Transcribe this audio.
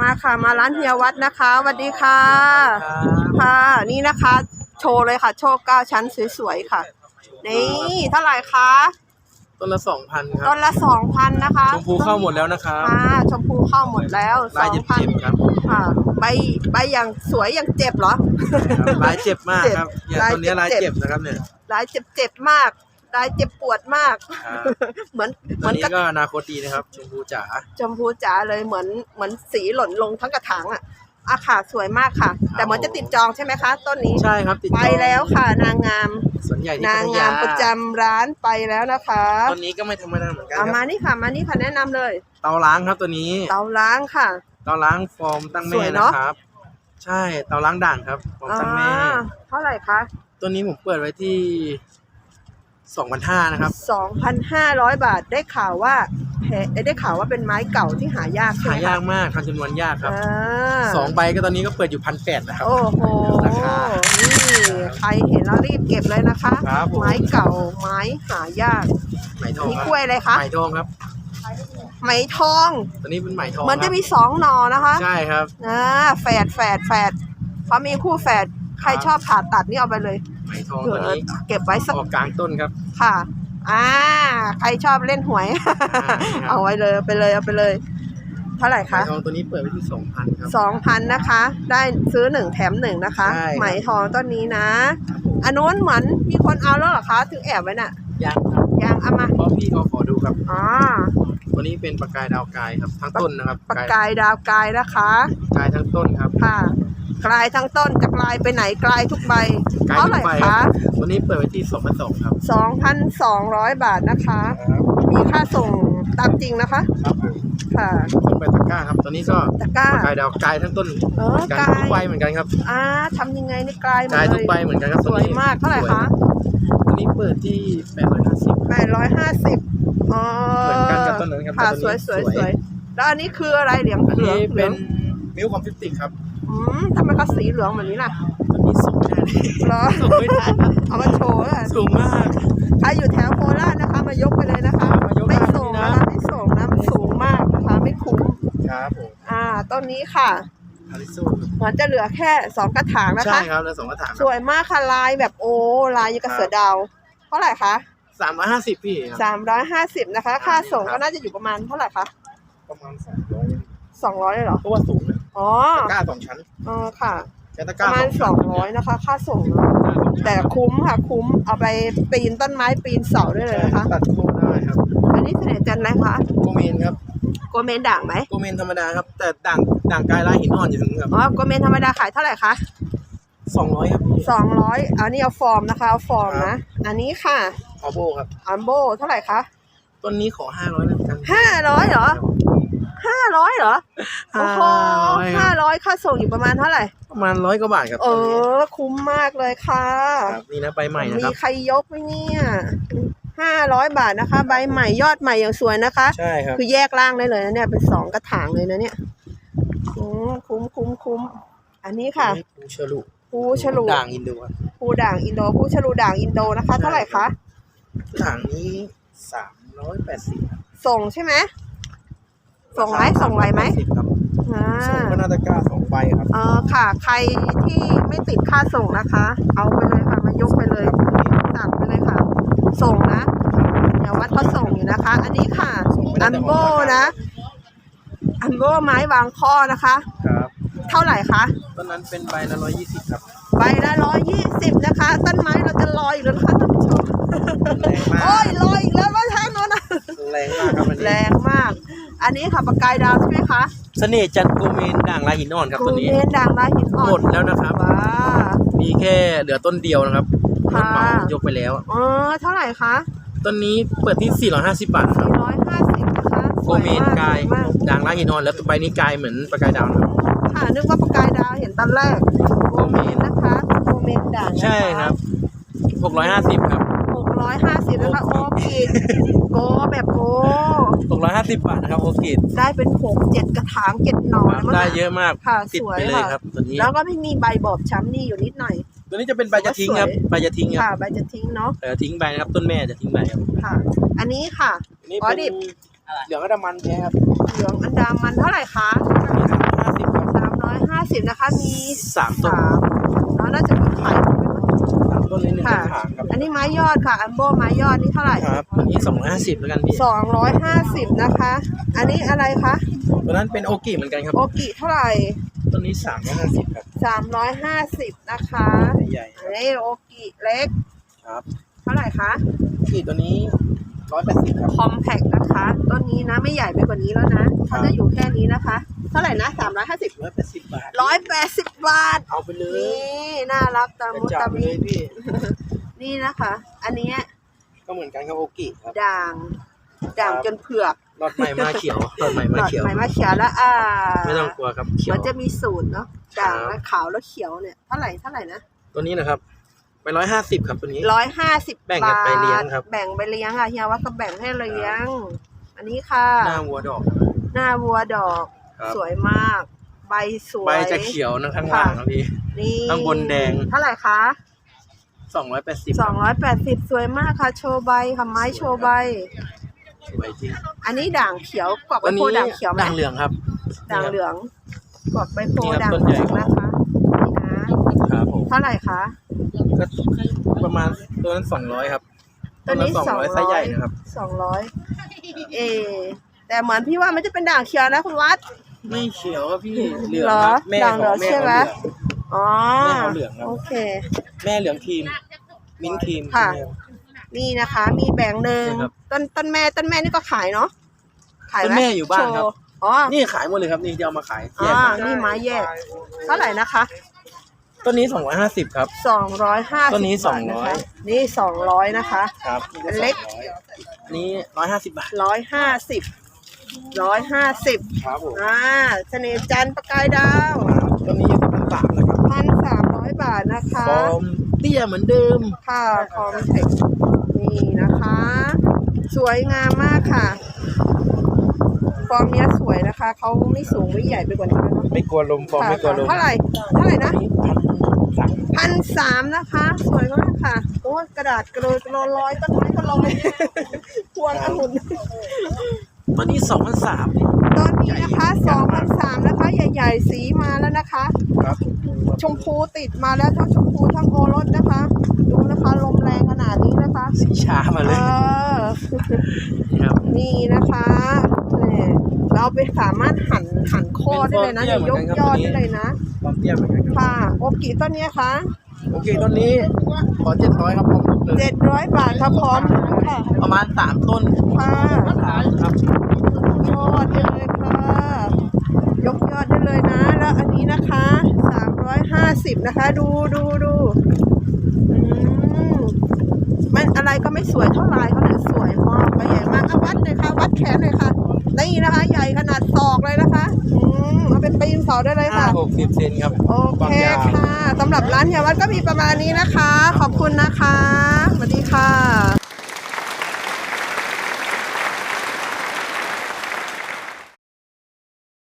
มาค่ะมาร้านเฮียวัดนะคะสวัสดีค่ะ ค่ะ นี่นะคะ โชว์เลยค่ะ โชว์เก้าชั้นสวยๆค่ะ นี่เท่าไหร่คะต้นละสองพันครัต้บนละสองพันนะคะชมพูเข้าหมดแล้วนะครับค่ะชมพูเข้าหมดแล้วสลายองเจ็บพันๆครับค่ะใบใบอย่างสวยอย่างเจ็บเหรอ ลายเจ็บมากครับเนี่ยลายต้นนี้ลายเจ็บ เจ็บนะครับเนี่ยลายเจ็บเจ็บๆมาก ลายเจ็บปวดมากครับเหมือนเหตอมืนอนนี้กับก็อนาคตดีนะครับ ชมพูจ๋าชมพูจ๋าเลยเหมือนเหมือนสีหล่นลงทั้งกระถางอะอาค่ะสวยมากค่ะ แต่เหมือนจะติดจองใช่ไหมคะ ต้นนี้ ใช่ครับ ติดไปต่อแล้วค่ะ นางงามส่วนใหญ่ที่นางงามประจำร้านไปแล้วนะคะต้นนี้ก็ไม่ธรรมดาเหมือนกันคเอารับมานี่ค่ะ มานี่ค่ะแนะนำเลย เตาล้างครับตัวนี้เตาล้างค่ะ เตาล้างฟอร์มตั้งสแม่วยเนนะอะ ครับ ใช่เตาล้างด่างครับฟอร์มอ่าตั้งแม่ เท่าไหร่คะตัวนี้ผมเปิดไว้ที่ สองพันห้านะครับ 2,500 บาทได้ข่าวว่าแพเอ้ยได้ข่าวว่าเป็นไม้เก่าที่หายากใช่หาไหมยาคะกมากทำจำนวนยากครับอ่าสองใบก็ตอนนี้ก็เปิดอยู่พันแปดนะครับ โอ้โหราคานี่ใครเห็นแล้วรีบเก็บเลยนะคะ ครับผม ไม้เก่าไม้หายากไหมทองนี่ครักล้วยอะไรคะไหมทองครับ ไหมทองตัวนี้เป็นไหมทองเหมือนจะครับมีสองหนอนะคะใช่ครับอ่าแฝดแฝดแฝดพอมีคู่แฝด ใครชอบผ่าตัดนี่เอาไปเลยไหมทองเผื่ตัวอนี้เก็บไว้สักออกกลางต้นครับ ค่ะ อ่า ใครชอบเล่นหวย ครับ เอาไว้เลยเอาไปเลยเอาไปเลย เท่าไหร่ไหมคะทองตัวนี้เปิดไว้ที่สองพันครับ สองพันนะคะ ได้ซื้อหนึ่งแถมหนึ่งนะคะ ใช่ครับ ไหมทองต้นนี้นะอันนู้นเหมือนมีคนเอาแล้วเหรอคะถึงแอบไว้น่ะยังครับยังเอามาเพราะพี่เขาขอดูครับ อ๋อตัวนี้เป็นประกายดาวกายครับทั้งต้นนะครับปากกายดาวกายนะคะ กายทั้งต้นครับ ค่ะ กลายทั้งต้นจะกลายไปไหนกลายทุกใบกายเท่าทุไหร่กใบคคะรับตัวนี้เปิดไว้ที่สองพันสองครับสองพันสองร้อยบาทนะคะครับมีค่าส่งตามจริงนะคะ ครับผมค่ะ ต้นใบตะกร้าครับตัวนี้ก็ตะกร้าประกายดาวกายทั้งต้นเออเหมือนกันกาย ทุกใบเหมือนกันครับอ่าทำยังไงนี่กลายหมดกายเลทุกใบเหมือนกันครับสตัววยนี้มากเท่าไหร่สวยคะตัวนี้เปิดที่แปดร้อยห้าสิบแปดร้อยห้าสิบอ๋อเหมือนกันกับต้นนั้นครับค่ะแต่สต้วยนสนี้วยสวย สวย แล้วอันนี้คืออะไรเหลืองอันเหลือนี้งเหลืเป็องนมิลคอมฟิสติกครับ อืมทำไมเขาสีเหลืองแบบนี้ล่ะตัวนี้สูงไม่ได้เหรอสูงไม่ได้เอามาโชว์อะสูงมากใครอยู่แถวโคราชนะคะ มายกไปเลยนะคะมายกไม่ได้ส่งนะนะคะไม่ส่งนะมันสูงมากนะคะ ไม่คุ้มครับผมอ่าต้นนี้ค่ะอาริโซเหมือนจะเหลือแค่สองกระถางนะใช่คะครับแล้วสองกระถางสวยมากค่ะลายแบบโอ้ลายอยังกระเสือดาวเท่าไหร่คะสามร้อยห้าสิบพี่ครับสามร้อยห้าสิบนะคะ ค่าส่งครัก็บน่าจะอยู่ประมาณเท่าไหร่คะประมาณสามร้อยสองร้อยเลยเหรอเพราะว่าสูงนะ อ๋อ ตะกร้าสองชั้นอ๋อค่ะ ใช้ตะปกร้าระมาณสองร้อยนะคะ ค่าส่งเนอะแต่คุ้มค่ะ คุ้มเอาไปปีนต้นไม้ปีนเสาได้เลยนะคะ ตัดโค้ดได้ครับอันนี้เสน่ห์จันทร์อะไรคะโกเมนครับโกเมนด่างไหมโกเมนธรรมดาครับ แต่ด่างด่างกายลายหินอ่อนอยู่ถึงแบบอ๋อโกเมนธรรมดาขายเท่าไหร่คะสองร้อยครับพี่สองร้อยอันนี้เอาฟอร์มนะคะเอาฟอร์มนะ อันนี้ค่ะออโบครับ อัมโบเท่าไหร่คะ ต้นนี้ขอห้าร้อยแล้วกันห้าร้อยเหรอ ห้าร้อยเหรอ โอ้โห500คห้ารับร้อยค่าส่งอยู่ประมาณเท่าไหร่ ประมาณร้อยกว่าบาทครับ เอต้นนี้อคุ้มมากเลยค่ะครับนี่นะใบใหม่นะมีครับใครยกไหมเนี่ยห้าร้อยบาทนะคะ ใบใหม่ยอดใหม่อย่างสวยนะคะ ใช่ครับ คือแยกร่างได้เลยนะเนี่ยเป็นสองกระถางเลยนะเนี่ยอืมคุ้มคุ้มคุ้มอันนี้ค่ะปูเชลุภูฉลูด่างอินโดครับภูด่างอินโดภูฉลูด่างอินโดนะคะ เท่าไหร่คะด่างนี้สามร้อยแปดสิบส่งใช่ไหม ส่งไหมส่งไหวไหมครับอ่าส่งก็น่าจะกล้าสองใบครับเออค่ะ ใครที่ไม่ติดค่าส่งนะคะ เอาไปเลยค่ะมายกไปเลยสั่งไปเลยค่ะ ส่งนะเดี๋ยววัดเขาส่งอยู่นะคะ อันนี้ค่ะ อัมโบนะอัมโบไม้วางข้อนะคะ ครับเท่าไหร่คะต้นนั้นเป็นใบละร้อยยี่สิบครับใบละร้อยยี่สิบนะคะ ต้นไม้เราจะลอยอยู่แล้วนะคะท่านผู้ชมแรงมากโอ้ยลอยอีกแล้วว่าทางโน้นนะแรงมากครับอันแรนี้งมาก อันนี้ค่ะปากกายดาวใช่ไหมคะเสน่ห์จันทร์โกเมนด่างลายหินอ่อนครับกูตัวนี้เมนด่างลายหินอ่อนหมดแล้วนะครับว้ามีแค่เหลือต้นเดียวนะครับต้ค่ะนเหมายกไปแล้วเออเท่าไหร่คะต้นนี้เปิดที่ 450 บาทครับ450นะคะโกเมนกายสวมากด่างลายหินอ่อนแล้วใบนี้กายเหมือนประกายดาวนะครับค่ะนึกว่าปากกายดาวเห็นตอนแรกโกเมนนะคะโกเมนด่างนะคะใช่ครับ650ครับ 650นะคะโอเคโกแบบโก650บาทนะครับโอเคได้เป็นหกเจ็ดกระถางเจ็ดหน่อแล้วมั้งได้น่เยอะมากค่ะติดสวยไปเลยค่ะ ครับตัวนี้ แล้วก็ไม่มีใบบอบช้ำนี่อยู่นิดหน่อย ตัวนี้จะเป็นใบจะทิ้งครับสวย ใบจะทิ้งคค่ะรับใบจะทิ้งเนาะเออทิ้งใบนะครับต้นแม่จะทิ้งใบครับค่ะ อันนี้ค่ะ นี่อ๋อเป็นดิบเหลืองอันดามันแท้ครับเหลืองอันดามันเท่าไหร่คะห้ามีสามต้น สามแล้วน่าจะมีไข่ด้วยมั้ง สามต้นนี้หนึ่ง ค่ะกระถางครับอันนี้ไม้ยอดค่ะ อัมโบไม้ยอดนี่เท่าไหร่ครับตัวนี้สองร้อยห้าสิบแล้วกันพี่สองร้อยห้าสิบนะคะ อันนี้อะไรคะตัวนั้นเป็นโอกิเหมือนกันครับ โอกิเท่าไหร่ตัวนี้สามร้อยห้าสิบครับสามร้อยห้าสิบนะคะใหญ่อันนี้โอกิเล็กๆครับ เท่าไหร่คะโอกิตัวนี้ร้อยแปดสิบครับคอมแพกนะคะ ต้นนี้นะไม่ใหญ่ไปกว่านี้แล้วนะเขาจะอยู่แค่นี้นะคะ เท่าไหร่นะสามร้อยห้าสิบร้อยแปดสิบบาท ร้อยแปดสิบบาท เอาไปเลนี่ยน่ารักตามกระมุตจับตาไปมิเลยพี่ นี่นะคะ อันเนี้ยก็เหมือนกันครับโอกิครับ ด่าง ด่างจนเผือกรอดใหม่มาเขียวรอดใหม่หมาลอดเขียว ใหม่มาเขียวแล้วอ่าไม่ต้องกลัวครับเขียว มันจะมีสูตรเนาะด่างครับและขาวแล้วเขียวเนี่ย เท่าไหร่เท่าไหร่นะตัวนี้นะครับ ไปร้อยห้าสิบครับตัวนี้ ร้อยห้าสิบแบ่งกันไปเลี้ยงครับ แบ่งไปเลี้ยงค่ะเฮียว่าก็แบ่งให้เลี้ยง อันนี้ค่ะ หน้าวัวดอกหน้าวัวดอก ครับ สวยมาก ใบสวยใบจะเขียวนะข้างล่างครับพี่ นี่ข้างบนแดง เท่าไหร่คะสองร้อยแปดสิบสองร้อยแปดสิบสวยมากค่ะ โชว์ใบค่ะไม้โชว์ใบ สวยจริงอันนี้ด่างเขียวกรอบใบตัวโพนี้ด่างเขียวไหมด่างเหลืองครับ ด่างเหลืองกรอบใบโพนี่ครับด่างต้นเหใหญ่ ลืองนะคะนี่นะครับผมเท่าไหร่คะ ก็ประมาณตัวนั้นสองร้อยครับตัวนี้สองร้อยไซส์ใหญ่นะครับ สองร้อยเอ แต่เหมือนพี่ว่ามันจะเป็นด่างเขียวนะคุณวัด ไม่เขียวครับพี่เหลืองเหรอครับแม่ด่างขเหลือองงแม่ใช่ไหม เขาเหลือง อ๋อแม่เขาเหลืองครับโอเค แม่เหลืองครีมมิ้นท์ครีม ค่ะ นี่นะคะ มีแบ่งหนึ่งใช่ครับต้นต้นแม่ต้นแม่นี่ก็ขายเนาะขายไหต้นแม่อยู่บ้านครับ โชว์อ๋อนี่ขายหมดเลยครับนี่เดี๋ยวเอามาขายแยอ่ากมานี่ไม้แยก เท่าไหร่นะคะ ต้นนี้สองร้อยห้าสิบครับ สองร้อยห้าต้นนี้บาทนะคะ200นี่สองร้อยนะคะ ครับอันเล็ก200อันนี้ร้อยห้าสิบบาท ร้อยห้าสิบ ร้อยห้าสิบครับผมอ่าเสน่ห์จันทร์ประกายดาวต้นนี้อยู่ที่พันสามนะครับพันสามร้อยบาทนะคะฟอร์มเตี้ยเหมือนเดิมค่ะคอมเทคนี่นะคะ สวยงามมากค่ะ ฟอร์มเนี้ยสวยนะคะ เขาไม่สูงไม่ใหญ่ไปกว่านี้แล้วเนอะไม่กลัวลมฟอร์มค่ะไม่กลัวลมเท่าไหร่เท่าไหร่นะสามพันสามนะคะ สวยมากค่ะโอ้ยกระดาษกระโดดกระโดดลอยต้นไม้ก็ลอยพวงองุ่น ต้นนี้สองพันสามตอนนี้นะคะสองพันสามนะคะ ใหญ่ ๆ สีมาแล้วนะคะ ครับชมพูติดมาแล้วทั้งชมพูทั้งโอรสนะคะ ดูนะคะลมแรงขนาดนี้นะคะสีช้ามาเอเลยอนี่ครับ นี่นะคะเนี่ยเราไปสามารถหั่นหั่นข้อได้เลยนะเป็นเดี๋ยข้ยอกเตี้ยเหมือนกันครับยอดตัวนี้ได้เลยนะ ความเตี้ยเหมือนกันครับค่ะโอกิต้นเนี้ยคะโอเคต้นนี้ขอเจ็ดร้อยครับผมเลยเจ็ดร้อยบาทครับพร้อมค่ะประมาณสามต้นค่ะ สามครับ ยอดได้เลยค่ะ ยกยอดได้เลยนะ แล้วอันนี้นะคะสามร้อยห้าสิบนะคะ ดูดูดูอืมมันอะไรก็ไม่สวยเท่าไหร่เขาเนี่ยสวยมากใบใหญ่มากเอาวัดเลยค่ะ วัดแขนเลยค่ะ นี่นะคะ ใหญ่ขนาดศอกเลยนะคะ อืมเอาเป็นปีนเสาได้เลยห้าค่ะหกสิบเซนครับโอเคค่ะสำหรับร้านเฮียวัดก็มีประมาณนี้นะคะ ขอบคุณนะคะ